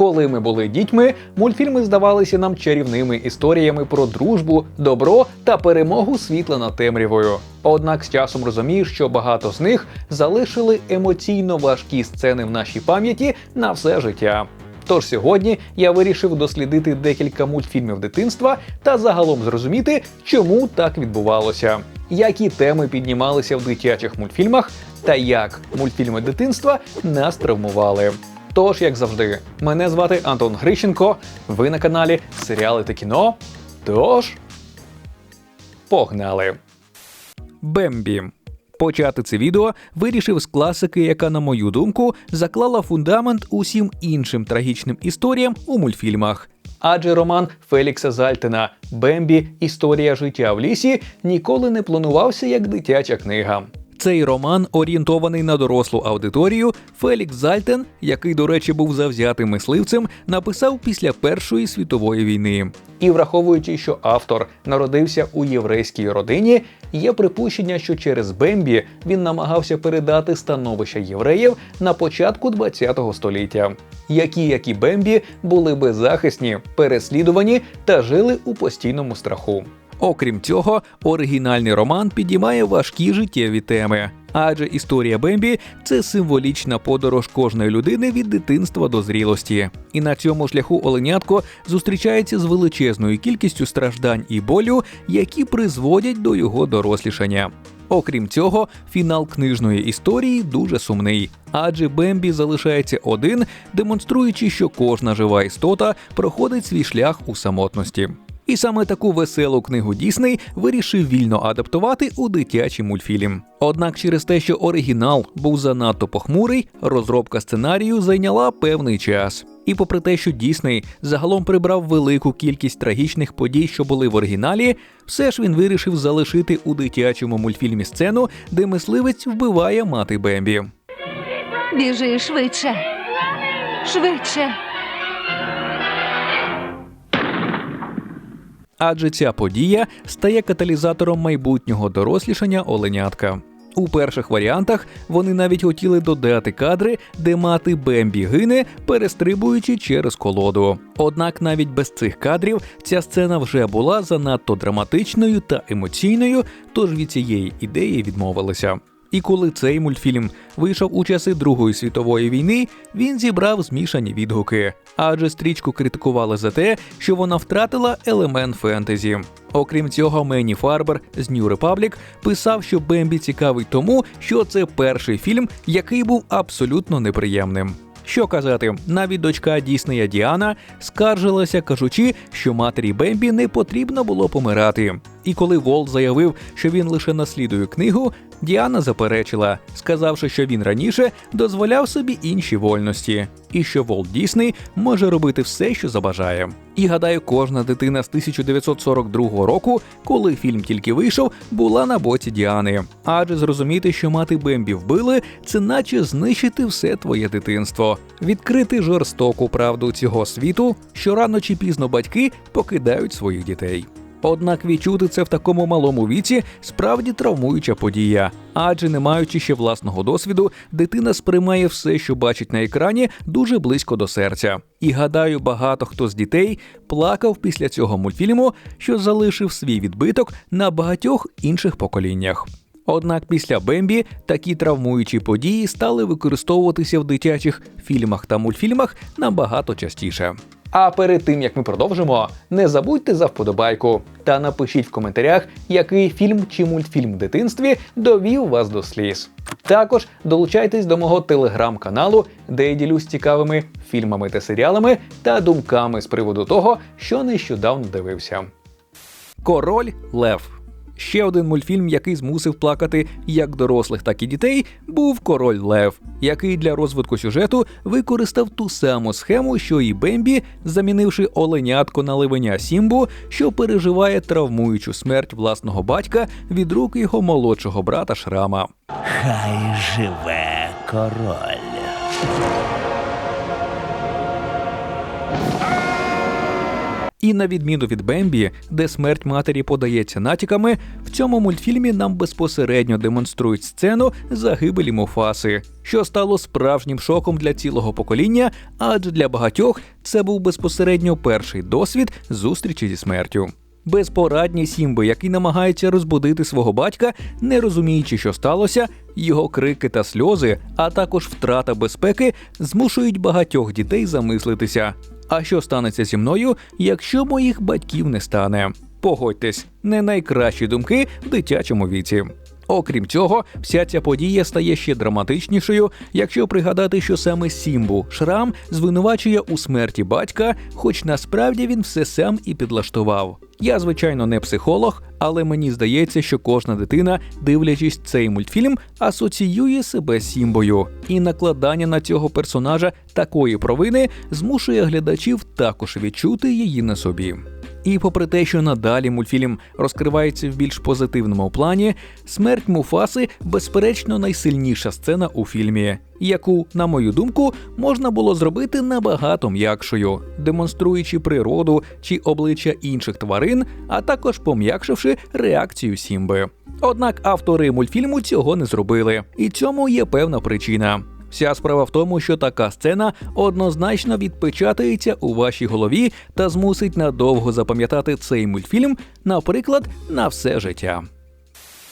Коли ми були дітьми, мультфільми здавалися нам чарівними історіями про дружбу, добро та перемогу світла над темрявою. Однак з часом розумієш, що багато з них залишили емоційно важкі сцени в нашій пам'яті на все життя. Тож сьогодні я вирішив дослідити декілька мультфільмів дитинства та загалом зрозуміти, чому так відбувалося, які теми піднімалися в дитячих мультфільмах, та як мультфільми дитинства нас травмували. Тож, як завжди, мене звати Антон Грищенко. Ви на каналі Серіали та кіно. Тож погнали! Бембі. Почати це відео вирішив з класики, яка, на мою думку, заклала фундамент усім іншим трагічним історіям у мультфільмах. Адже роман Фелікса Зальтена Бембі Історія життя в лісі ніколи не планувався як дитяча книга. Цей роман орієнтований на дорослу аудиторію. Фелікс Зальтен, який, до речі, був завзятим мисливцем, написав після Першої світової війни. І враховуючи, що автор народився у єврейській родині, є припущення, що через Бембі він намагався передати становище євреїв на початку ХХ століття, які, як і Бембі, були беззахисні, переслідувані та жили у постійному страху. Окрім цього, оригінальний роман підіймає важкі життєві теми. Адже історія Бембі це символічна подорож кожної людини від дитинства до зрілості. І на цьому шляху Оленятко зустрічається з величезною кількістю страждань і болю, які призводять до його дорослішання. Окрім цього, фінал книжної історії дуже сумний, адже Бембі залишається один, демонструючи, що кожна жива істота проходить свій шлях у самотності. І саме таку веселу книгу Дісней вирішив вільно адаптувати у дитячий мультфільм. Однак через те, що оригінал був занадто похмурий, розробка сценарію зайняла певний час. І попри те, що Дісней загалом прибрав велику кількість трагічних подій, що були в оригіналі, все ж він вирішив залишити у дитячому мультфільмі сцену, де мисливець вбиває мати Бембі. Біжи швидше. Швидше. Адже ця подія стає каталізатором майбутнього дорослішання оленятка. У перших варіантах вони навіть хотіли додати кадри, де мати Бембі гине, перестрибуючи через колоду. Однак навіть без цих кадрів ця сцена вже була занадто драматичною та емоційною, тож від цієї ідеї відмовилися. І коли цей мультфільм вийшов у часи Другої світової війни, він зібрав змішані відгуки, адже стрічку критикували за те, що вона втратила елемент фентезі. Окрім цього, Мені Фарбер з New Republic писав, що Бембі цікавий тому, що це перший фільм, який був абсолютно неприємним. Що казати, навіть дочка Діснея Діана скаржилася, кажучи, що матері Бембі не потрібно було помирати. І коли Волт заявив, що він лише наслідує книгу, Діана заперечила, сказавши, що він раніше дозволяв собі інші вольності, і що Волт Дісней може робити все, що забажає. І гадаю, кожна дитина з 1942 року, коли фільм тільки вийшов, була на боці Діани. Адже зрозуміти, що мати Бембі вбили, це наче знищити все твоє дитинство, відкрити жорстоку правду цього світу, що рано чи пізно батьки покидають своїх дітей. Однак відчути це в такому малому віці справді травмуюча подія, адже не маючи ще власного досвіду, дитина сприймає все, що бачить на екрані, дуже близько до серця. І гадаю, багато хто з дітей плакав після цього мультфільму, що залишив свій відбиток на багатьох інших поколіннях. Однак після Бембі такі травмуючі події стали використовуватися в дитячих фільмах та мультфільмах набагато частіше. А перед тим як ми продовжимо, не забудьте за вподобайку та напишіть в коментарях, який фільм чи мультфільм в дитинстві довів вас до сліз. Також долучайтесь до мого телеграм-каналу, де я ділюсь цікавими фільмами та серіалами та думками з приводу того, що нещодавно дивився. Король Лев. Ще один мультфільм, який змусив плакати як дорослих, так і дітей, був Король Лев, який для розвитку сюжету використав ту саму схему, що і Бембі, замінивши оленятко на ливеня Сімбу, що переживає травмуючу смерть власного батька від рук його молодшого брата Шрама. Хай живе король. І на відміну від Бембі, де смерть матері подається натяками, в цьому мультфільмі нам безпосередньо демонструють сцену загибелі Муфаси, що стало справжнім шоком для цілого покоління, адже для багатьох це був безпосередньо перший досвід зустрічі зі смертю. Безпорадні Сімби, який намагається розбудити свого батька, не розуміючи, що сталося, його крики та сльози, а також втрата безпеки змушують багатьох дітей замислитися. А що станеться зі мною, якщо моїх батьків не стане? Погодьтесь, не найкращі думки в дитячому віці. Окрім цього, вся ця подія стає ще драматичнішою, якщо пригадати, що саме Сімбу Шрам звинувачує у смерті батька, хоч насправді він все сам і підлаштував. Я, звичайно, не психолог, але мені здається, що кожна дитина, дивлячись цей мультфільм, асоціює себе з Сімбою, і накладання на цього персонажа такої провини змушує глядачів також відчути її на собі. І попри те, що надалі мультфільм розкривається в більш позитивному плані, смерть Муфаси безперечно найсильніша сцена у фільмі, яку, на мою думку, можна було зробити набагато м'якшою, демонструючи природу чи обличчя інших тварин, а також пом'якшивши реакцію Сімби. Однак автори мультфільму цього не зробили, і цьому є певна причина. Вся справа в тому, що така сцена однозначно відпечатається у вашій голові та змусить надовго запам'ятати цей мультфільм, наприклад, на все життя.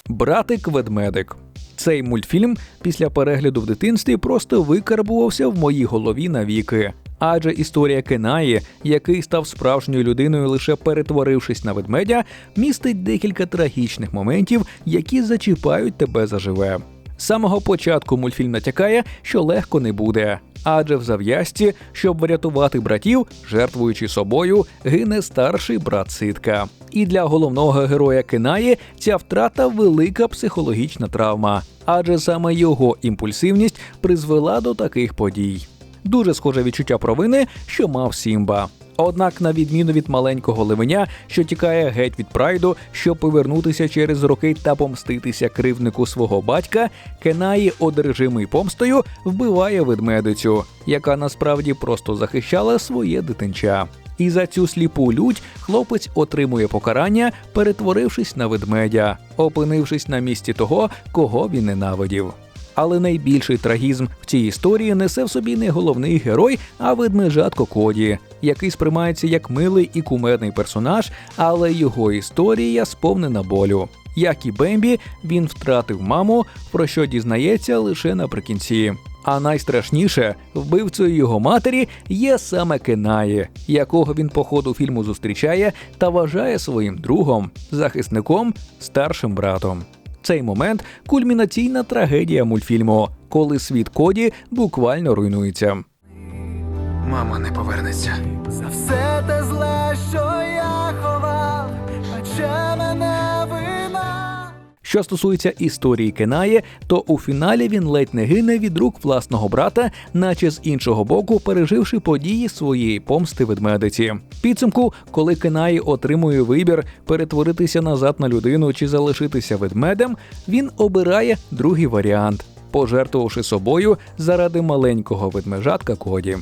Братик ведмедик. Цей мультфільм після перегляду в дитинстві просто викарбувався в моїй голові навіки. Адже історія Кенаї, який став справжньою людиною лише перетворившись на ведмедя, містить декілька трагічних моментів, які зачіпають тебе заживе. Самого початку мультфільм натякає, що легко не буде. Адже в зав'язці, щоб врятувати братів, жертвуючи собою, гине старший брат Ситка. І для головного героя Кенаї ця втрата велика психологічна травма, адже саме його імпульсивність призвела до таких подій. Дуже схоже відчуття провини, що мав Сімба. Однак, на відміну від маленького левеня, що тікає геть від прайду, щоб повернутися через роки та помститися кривнику свого батька, Кенаї, одержимий помстою, вбиває ведмедицю, яка насправді просто захищала своє дитинча. І за цю сліпу лють хлопець отримує покарання, перетворившись на ведмедя, опинившись на місці того, кого він ненавидів. Але найбільший трагізм в цій історії несе в собі не головний герой, а ведмежатко Коді, який сприймається як милий і кумедний персонаж, але його історія сповнена болю. Як і Бембі, він втратив маму, про що дізнається лише наприкінці. А найстрашніше, вбивцею його матері є саме Кенаї, якого він по ходу фільму зустрічає та вважає своїм другом, захисником, старшим братом. Цей момент кульмінаційна трагедія мультфільму, коли світ Коді буквально руйнується. Мама не повернеться. За все те зле, що я ховав, пече мене вина. Що стосується історії Кенаї, то у фіналі він ледь не гине від рук власного брата, наче з іншого боку, переживши події своєї помсти ведмедиці. Підсумку, коли Кенаї отримує вибір перетворитися назад на людину чи залишитися ведмедем, він обирає другий варіант, пожертвувавши собою заради маленького ведмежатка Коді.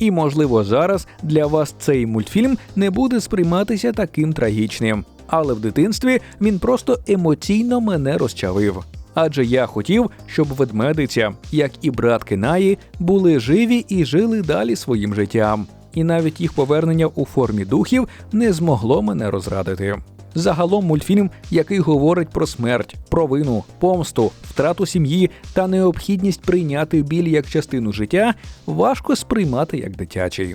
І, можливо, зараз для вас цей мультфільм не буде сприйматися таким трагічним, але в дитинстві він просто емоційно мене розчавив. Адже я хотів, щоб ведмедиця, як і брат Кенаї, були живі і жили далі своїм життям. І навіть їх повернення у формі духів не змогло мене розрадити. Загалом мультфільм, який говорить про смерть, провину, помсту, втрату сім'ї та необхідність прийняти біль як частину життя, важко сприймати як дитячий.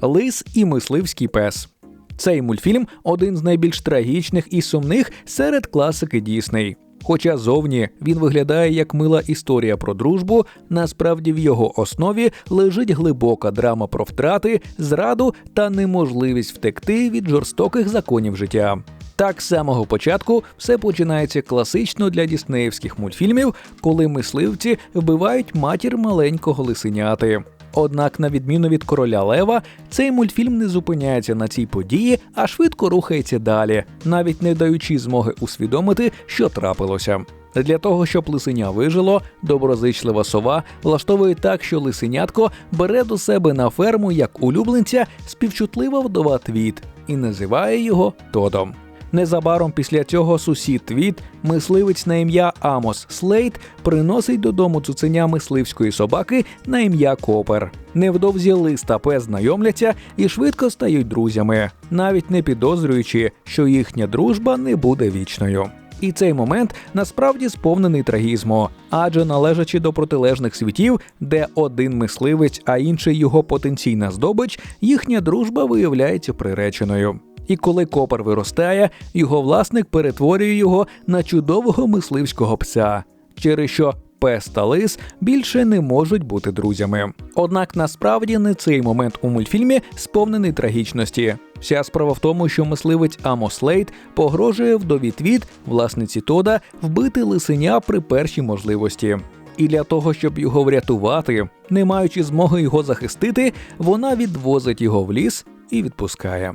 Лис і мисливський пес. Цей мультфільм один з найбільш трагічних і сумних серед класики Дісней. Хоча зовні він виглядає як мила історія про дружбу, насправді в його основі лежить глибока драма про втрати, зраду та неможливість втекти від жорстоких законів життя. Так з самого початку все починається класично для діснеївських мультфільмів, коли мисливці вбивають матір маленького лисеняти. Однак, на відміну від короля Лева, цей мультфільм не зупиняється на цій події, а швидко рухається далі, навіть не даючи змоги усвідомити, що трапилося. Для того, щоб лисеня вижило, доброзичлива сова влаштовує так, що лисенятко бере до себе на ферму як улюбленця співчутлива вдова Твіт і називає його Тодом. Незабаром після цього сусід Твіт, мисливець на ім'я Амос Слейт, приносить додому цуценя мисливської собаки на ім'я Копер. Невдовзі лис та пес знайомляться і швидко стають друзями, навіть не підозрюючи, що їхня дружба не буде вічною. І цей момент насправді сповнений трагізму, адже належачи до протилежних світів, де один мисливець, а інший його потенційна здобич, їхня дружба виявляється приреченою. І коли копер виростає, його власник перетворює його на чудового мисливського пса, через що пес та лис більше не можуть бути друзями. Однак насправді не цей момент у мультфільмі сповнений трагічності. Вся справа в тому, що мисливець Амос Лейт погрожує вдові Твіт, власниці Тода, вбити лисеня при першій можливості. І для того, щоб його врятувати, не маючи змоги його захистити, вона відвозить його в ліс і відпускає.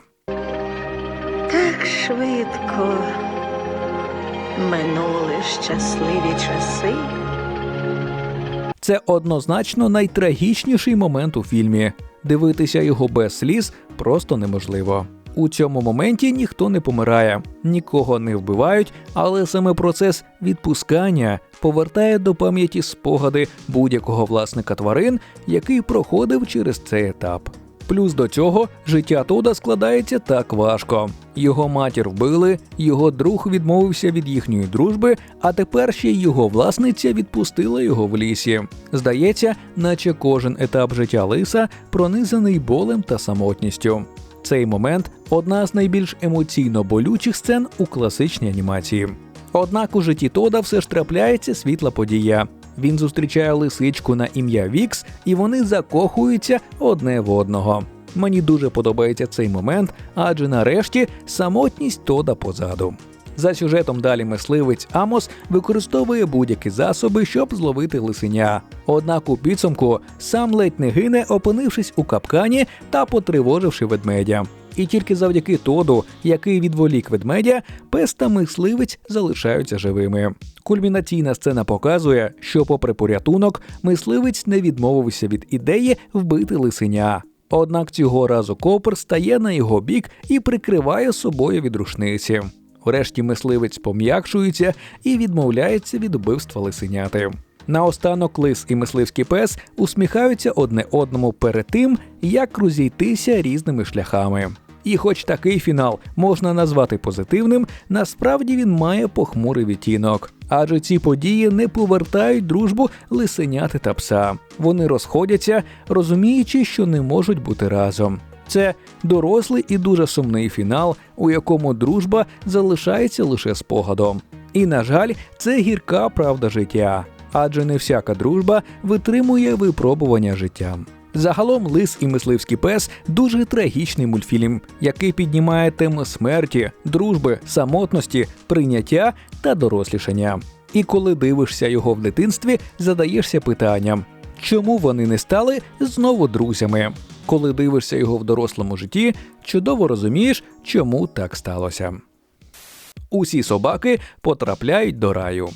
Швидко минули щасливі часи. Це однозначно найтрагічніший момент у фільмі. Дивитися його без сліз просто неможливо. У цьому моменті ніхто не помирає, нікого не вбивають, але саме процес відпускання повертає до пам'яті спогади будь-якого власника тварин, який проходив через цей етап. Плюс до цього життя Тода складається так важко. Його матір вбили, його друг відмовився від їхньої дружби, а тепер ще його власниця відпустила його в лісі. Здається, наче кожен етап життя лиса пронизаний болем та самотністю. Цей момент одна з найбільш емоційно болючих сцен у класичній анімації. Однак у житті Тода все ж трапляється світла подія. Він зустрічає лисичку на ім'я Вікс, і вони закохуються одне в одного. Мені дуже подобається цей момент, адже нарешті самотність Тода позаду. За сюжетом далі мисливець Амос використовує будь-які засоби, щоб зловити лисеня. Однак у підсумку сам ледь не гине, опинившись у капкані та потривоживши ведмедя. І тільки завдяки Тоду, який відволік ведмедя, пес та мисливець залишаються живими. Кульмінаційна сцена показує, що, попри порятунок, мисливець не відмовився від ідеї вбити лисеня. Однак цього разу Копер стає на його бік і прикриває собою від рушниці. Врешті мисливець пом'якшується і відмовляється від убивства лисеняти. Наостанок лис і мисливський пес усміхаються одне одному перед тим, як розійтися різними шляхами. І хоч такий фінал можна назвати позитивним, насправді він має похмурий відтінок. Адже ці події не повертають дружбу лисеняти та пса. Вони розходяться, розуміючи, що не можуть бути разом. Це дорослий і дуже сумний фінал, у якому дружба залишається лише спогадом. І, на жаль, це гірка правда життя, адже не всяка дружба витримує випробування життя. Загалом лис і мисливський пес дуже трагічний мультфільм, який піднімає теми смерті, дружби, самотності, прийняття та дорослішання. І коли дивишся його в дитинстві, задаєшся питанням, чому вони не стали знову друзями? Коли дивишся його в дорослому житті, чудово розумієш, чому так сталося. Усі собаки потрапляють до раю.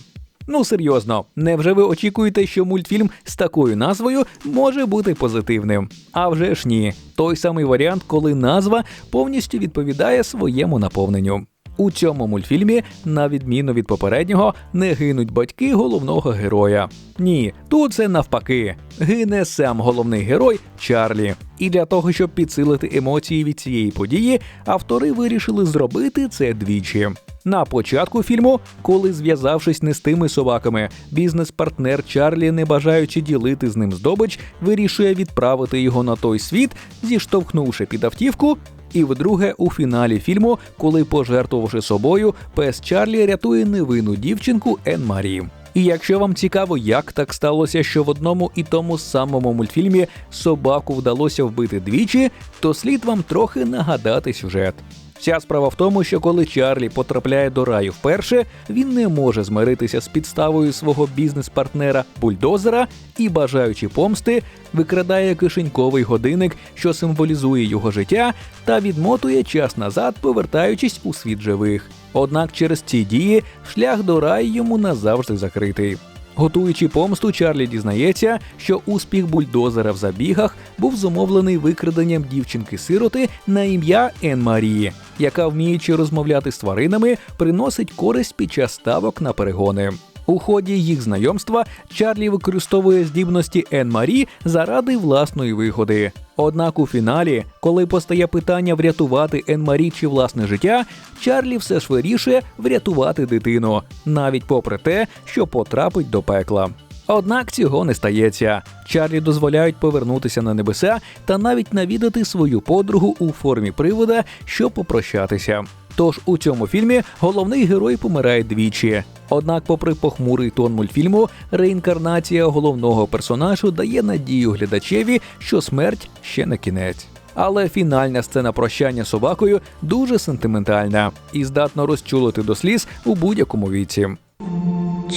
Ну серйозно, невже ви очікуєте, що мультфільм з такою назвою може бути позитивним? А вже ж ні. Той самий варіант, коли назва повністю відповідає своєму наповненню. У цьому мультфільмі, на відміну від попереднього, не гинуть батьки головного героя. Ні, тут це навпаки. Гине сам головний герой Чарлі. І для того, щоб підсилити емоції від цієї події, автори вирішили зробити це двічі. На початку фільму, коли зв'язавшись не з тими собаками, бізнес-партнер Чарлі, не бажаючи ділити з ним здобич, вирішує відправити його на той світ, зіштовхнувши під автівку. І вдруге, у фіналі фільму, коли, пожертвувавши собою, пес Чарлі рятує невинну дівчинку Ен Марі. І якщо вам цікаво, як так сталося, що в одному і тому самому мультфільмі собаку вдалося вбити двічі, то слід вам трохи нагадати сюжет. Вся справа в тому, що коли Чарлі потрапляє до раю вперше, він не може змиритися з підставою свого бізнес-партнера бульдозера і, бажаючи помсти, викрадає кишеньковий годинник, що символізує його життя, та відмотує час назад, повертаючись у світ живих. Однак через ці дії шлях до раю йому назавжди закритий. Готуючи помсту, Чарлі дізнається, що успіх бульдозера в забігах був зумовлений викраденням дівчинки-сироти на ім'я Ен Марії, яка, вміючи розмовляти з тваринами, приносить користь під час ставок на перегони. У ході їх знайомства Чарлі використовує здібності Ен Марі заради власної вигоди. Однак у фіналі, коли постає питання врятувати Ен Марі чи власне життя, Чарлі все ж вирішує врятувати дитину, навіть попри те, що потрапить до пекла. Однак цього не стається. Чарлі дозволяють повернутися на небеса та навіть навідати свою подругу у формі привода, щоб попрощатися. Тож у цьому фільмі головний герой помирає двічі. Однак, попри похмурий тон мультфільму, реінкарнація головного персонажу дає надію глядачеві, що смерть ще не кінець. Але фінальна сцена прощання з собакою дуже сентиментальна і здатна розчулити до сліз у будь-якому віці.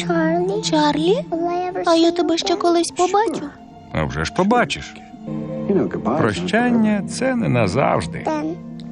Чарлі? Чарлі? А я тебе ще колись побачу. А вже ж побачиш. Прощання це не назавжди.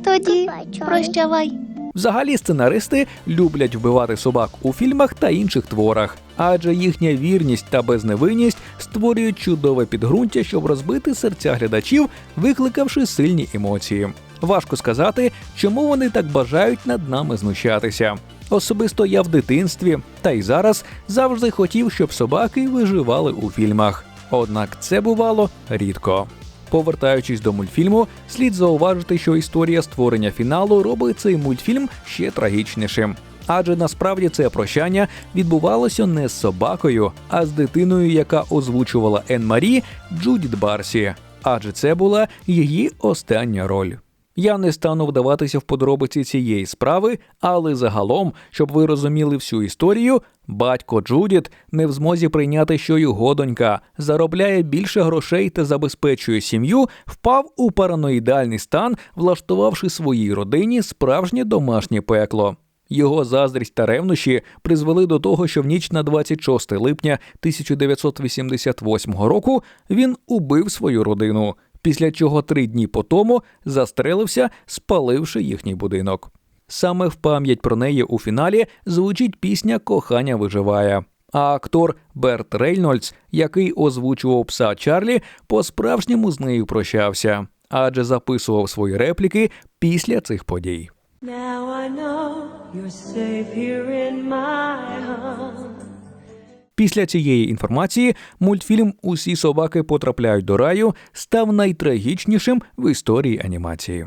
Тоді прощавай. Взагалі сценаристи люблять вбивати собак у фільмах та інших творах, адже їхня вірність та безневинність створюють чудове підґрунтя, щоб розбити серця глядачів, викликавши сильні емоції. Важко сказати, чому вони так бажають над нами знущатися. Особисто я в дитинстві, та й зараз завжди хотів, щоб собаки виживали у фільмах. Однак це бувало рідко. Повертаючись до мультфільму, слід зауважити, що історія створення фіналу робить цей мультфільм ще трагічнішим. Адже насправді це прощання відбувалося не з собакою, а з дитиною, яка озвучувала Ен Марі Джудіт Барсі. Адже це була її остання роль. Я не стану вдаватися в подробиці цієї справи, але загалом, щоб ви розуміли всю історію, батько Джудіт не в змозі прийняти, що його донька заробляє більше грошей та забезпечує сім'ю, впав у параноїдальний стан, влаштувавши своїй родині справжнє домашнє пекло. Його заздрість та ревнощі призвели до того, що в ніч на 26 липня 1988 року він убив свою родину, після чого три дні по тому застрелився, спаливши їхній будинок. Саме в пам'ять про неї у фіналі звучить пісня Кохання виживає. А актор Берт Рейнольдс, який озвучував пса Чарлі, по-справжньому з нею прощався, адже записував свої репліки після цих подій. Now I know you're safe here in my home. Після цієї інформації мультфільм Усі собаки потрапляють до раю став найтрагічнішим в історії анімації.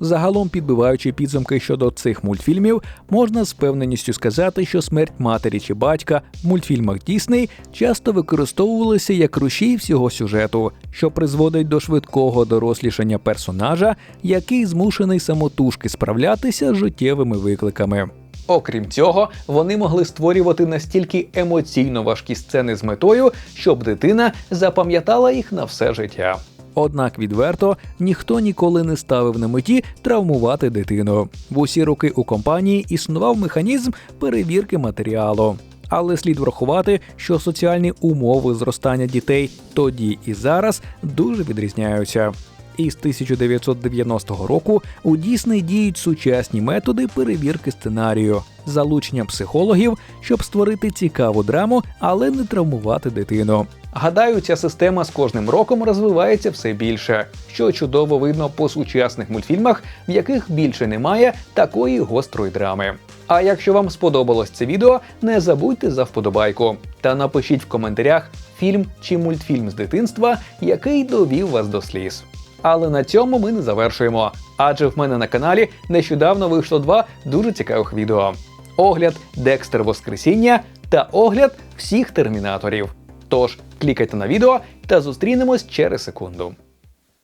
Загалом, підбиваючи підсумки щодо цих мультфільмів, можна з певненістю сказати, що смерть матері чи батька в мультфільмах Дісней часто використовувалися як рушій всього сюжету, що призводить до швидкого дорослішання персонажа, який змушений самотужки справлятися з життєвими викликами. Окрім цього, вони могли створювати настільки емоційно важкі сцени з метою, щоб дитина запам'ятала їх на все життя. Однак відверто ніхто ніколи не ставив на меті травмувати дитину. В усі роки у компанії існував механізм перевірки матеріалу. Але слід врахувати, що соціальні умови зростання дітей тоді і зараз дуже відрізняються. І з 1990 року у Дісней діють сучасні методи перевірки сценарію, залучення психологів, щоб створити цікаву драму, але не травмувати дитину. Гадаю, ця система з кожним роком розвивається все більше, що чудово видно по сучасних мультфільмах, в яких більше немає такої гострої драми. А якщо вам сподобалось це відео, не забудьте за вподобайку та напишіть в коментарях фільм чи мультфільм з дитинства, який довів вас до сліз. Але на цьому ми не завершуємо, адже в мене на каналі нещодавно вийшло два дуже цікавих відео: огляд Декстер Воскресіння та огляд всіх термінаторів. Тож клікайте на відео та зустрінемось через секунду.